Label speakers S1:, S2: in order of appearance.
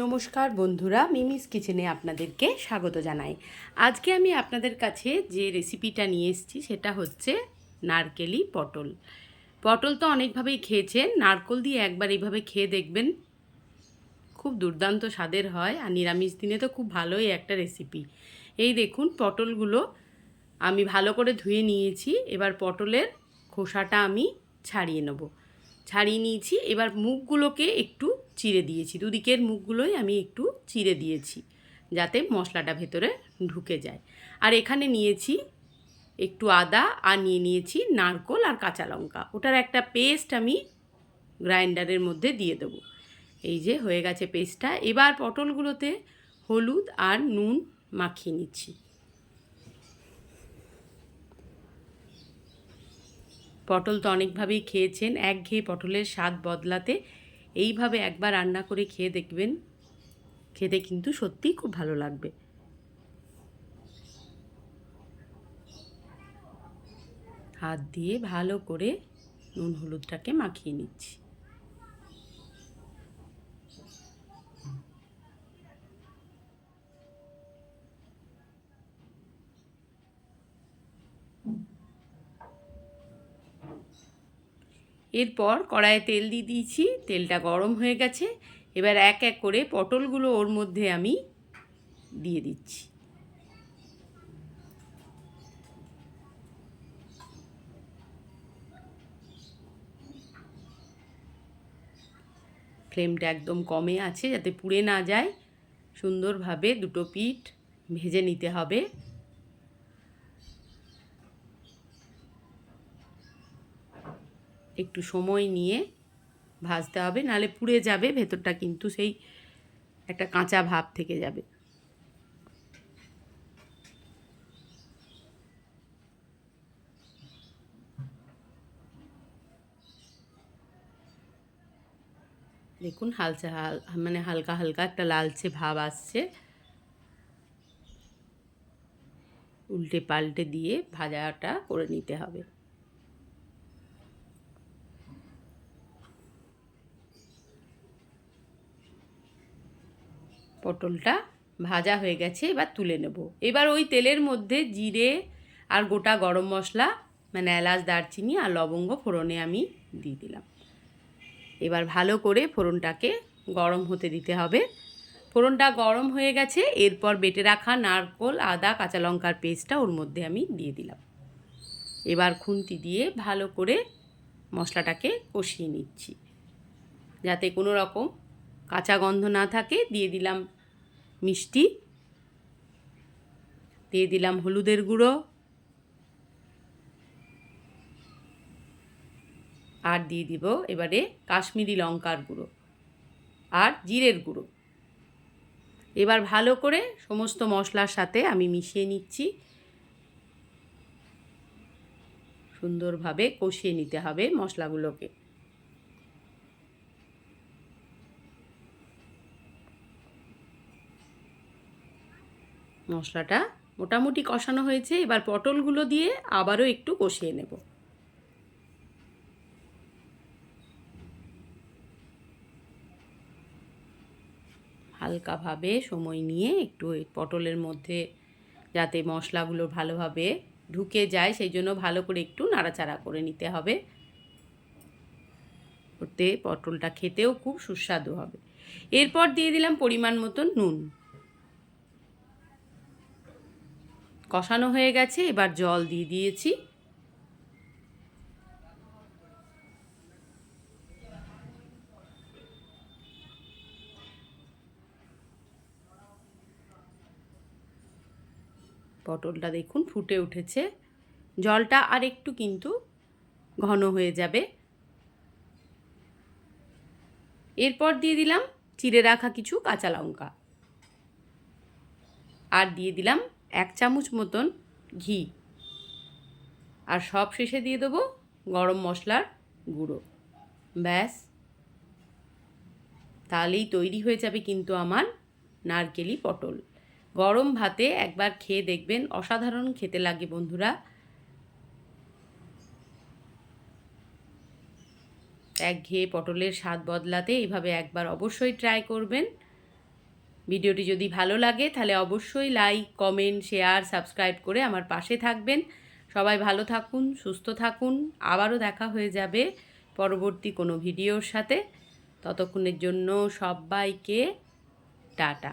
S1: নমস্কার বন্ধুরা, মিমিস কিচেনে আপনাদেরকে স্বাগত জানাই। আজকে আমি আপনাদের কাছে যে রেসিপিটা নিয়ে এসেছি, সেটা হচ্ছে নারকেলি পটল। পটল তো অনেকভাবেই খেয়েছেন, নারকল দিয়ে একবার এইভাবে খেয়ে দেখবেন, খুব দুর্দান্ত স্বাদের হয় আর নিরামিষ দিনে তো খুব ভালোই একটা রেসিপি এই দেখুন, পটলগুলো আমি ভালো করে ধুয়ে নিয়েছি, এবার পটলের খোসাটা আমি ছাড়িয়ে নেব। ছাড়িয়ে নিয়েছি, এবার মুখগুলোকে একটু চিড়ে দিয়েছি। দুদিকের মুখগুলোই আমি একটু চিড়ে দিয়েছি, যাতে মশলাটা ভেতরে ঢুকে যায়। আর এখানে নিয়েছি একটু আদা আর নিয়ে নিয়েছি নারকোল আর কাঁচা লঙ্কা। ওটার একটা পেস্ট আমি গ্রাইন্ডারের মধ্যে দিয়ে দেবো। এই যে হয়ে গেছে পেস্টটা। এবার পটলগুলোতে হলুদ আর নুন মাখিয়ে নিচ্ছি। পটল তো অনেকভাবেই খেয়েছেন। এক ঘেয়ে পটলের স্বাদ বদলাতে এইভাবে একবার রান্না করে খেয়ে দেখবেন, খেতে কিন্তু সত্যিই খুব ভালো লাগবে। হাত দিয়ে ভালো করে নুন হলুদটাকে মাখিয়ে নিচ্ছি। এরপর কড়াইয়ে তেল দিয়ে দিয়েছি, তেলটা গরম হয়ে গেছে। এবার এক এক করে পটলগুলো ওর মধ্যে আমি দিয়ে দিচ্ছি। ফ্লেমটা একদম কমে আছে যাতে পুড়ে না যায়। সুন্দরভাবে দুটো পিঠ ভেজে নিতে হবে। একটু সময় নিয়ে ভাজতে হবে নাহলে পুড়ে যাবে, ভেতরটা কিন্তু সেই একটা কাঁচা ভাব থেকে যাবে। দেখুন হালচা, হাল মানে হালকা হালকা একটা লালচে ভাব আসছে। উল্টে পাল্টে দিয়ে ভাজাটা করে নিতে হবে। পটলটা ভাজা হয়ে গেছে, এবার তুলে নেব। এবার ওই তেলের মধ্যে জিরে আর গোটা গরম মশলা মানে এলাচ, দারচিনি আর লবঙ্গ ফোড়নে আমি দিয়ে দিলাম। এবার ভালো করে ফোড়নটাকে গরম হতে দিতে হবে। ফোড়নটা গরম হয়ে গেছে, এরপর বেটে রাখা নারকোল, আদা, কাঁচা লঙ্কার পেস্টটা ওর মধ্যে আমি দিয়ে দিলাম। এবার খুন্তি দিয়ে ভালো করে মশলাটাকে কষিয়ে নিচ্ছি, যাতে কোনো রকম কাঁচা গন্ধ না থাকে, দিয়ে দিলাম মিষ্টি, দিয়ে দিলাম হলুদের গুঁড়ো আর দিয়ে দিব এবারে কাশ্মীরি লঙ্কার গুঁড়ো আর জিরের গুঁড়ো। এবার ভালো করে সমস্ত মশলার সাথে আমি মিশিয়ে নিচ্ছি। সুন্দরভাবে কষিয়ে নিতে হবে মশলাগুলোকে। মশলাটা মোটামুটি কষানো হয়েছে। এবার পটলগুলো দিয়ে আবারও একটু কষিয়ে নেব। হালকাভাবে সময় নিয়ে একটু পটলের মধ্যে যাতে মশলাগুলো ভালোভাবে ঢুকে যায়, সেই জন্য ভালো করে একটু নাড়াচাড়া করে নিতে হবে। ওতে পটলটা খেতেও খুব সুস্বাদু হবে। এরপর দিয়ে দিলাম পরিমাণ মতন নুন। কষানো হয়ে গেছে, এবার জল দিয়ে দিয়েছি। পটলটা দেখুন ফুটে উঠেছে। জলটা আর একটু কিন্তু ঘন হয়ে যাবে। এরপর দিয়ে দিলাম চিড়ে রাখা কিছু কাঁচা লঙ্কা। আর দিয়ে দিলাম এক চামচ মতন ঘি। আর সব শেষে দিয়ে দেবো গরম মশলার গুঁড়ো। ব্যাস। তাহলেই তৈরি হয়ে যাবে কিন্তু আমার নারকেলি পটল। গরম ভাতে একবার খেয়ে দেখবেন, অসাধারণ খেতে লাগে বন্ধুরা। এক ঘেয়ে পটলের স্বাদ বদলাতে এইভাবে একবার অবশ্যই ট্রাই করবেন। ভিডিওটি যদি ভালো লাগে, তাহলে অবশ্যই লাইক কমেন্ট শেয়ার সাবস্ক্রাইব করে আমার পাশে থাকবেন। সবাই ভালো থাকুন, সুস্থ থাকুন। আবারও দেখা হয়ে যাবে পরবর্তী কোনো ভিডিওর সাথে। ততক্ষণের জন্য সবাইকে টাটা।